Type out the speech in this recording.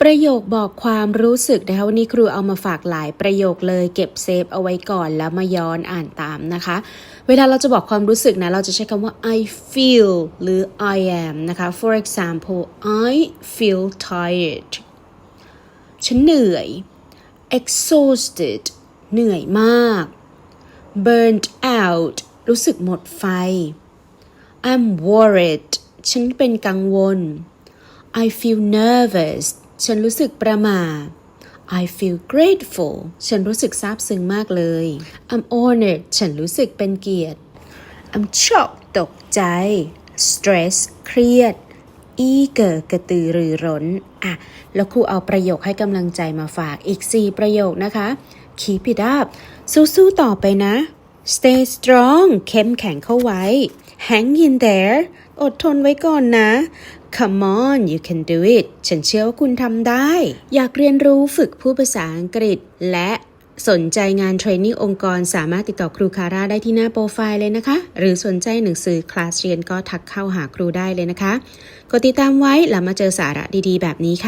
ประโยคบอกความรู้สึกนะคะวันนี้ครูเอามาฝากหลายประโยคเลยเก็บเซฟเอาไว้ก่อนแล้วมาย้อนอ่านตามนะคะ เวลาเราจะบอกความรู้สึกนะ เราจะใช้คำว่า I feel หรือ I am นะคะ for example I feel tired ฉันเหนื่อย exhausted เหนื่อยมาก burned out รู้สึกหมดไฟ I'm worried ฉันเป็นกังวล I feel nervous ฉันรู้สึกประหม่า I feel grateful ฉันรู้สึกซาบซึ้งมากเลย I'm honored ฉันรู้สึกเป็นเกียรติ I'm shocked ตกใจ stress เครียด eager กระตือรือร้น อะ แล้วครูเอาประโยคให้กำลังใจมาฝากอีก 4 ประโยคนะคะ Keep it up สู้ๆต่อไปนะ Stay strong เข้มแข็งเข้าไว้ Hang in there อดทนไว้ก่อนนะ Come on you can do it ฉันเชื่อว่าคุณทำได้ อยากเรียนรู้ฝึกพูดภาษาอังกฤษ และสนใจงานเทรนนิ่งองค์กรสามารถติดต่อครูคาร่าได้ที่หน้าโปรไฟล์เลยนะคะ หรือสนใจหนังสือคลาสเรียนก็ทักเข้าหาครูได้เลยนะคะ กดติดตามไว้แล้วมาเจอสาระดีๆ แบบนี้ค่ะ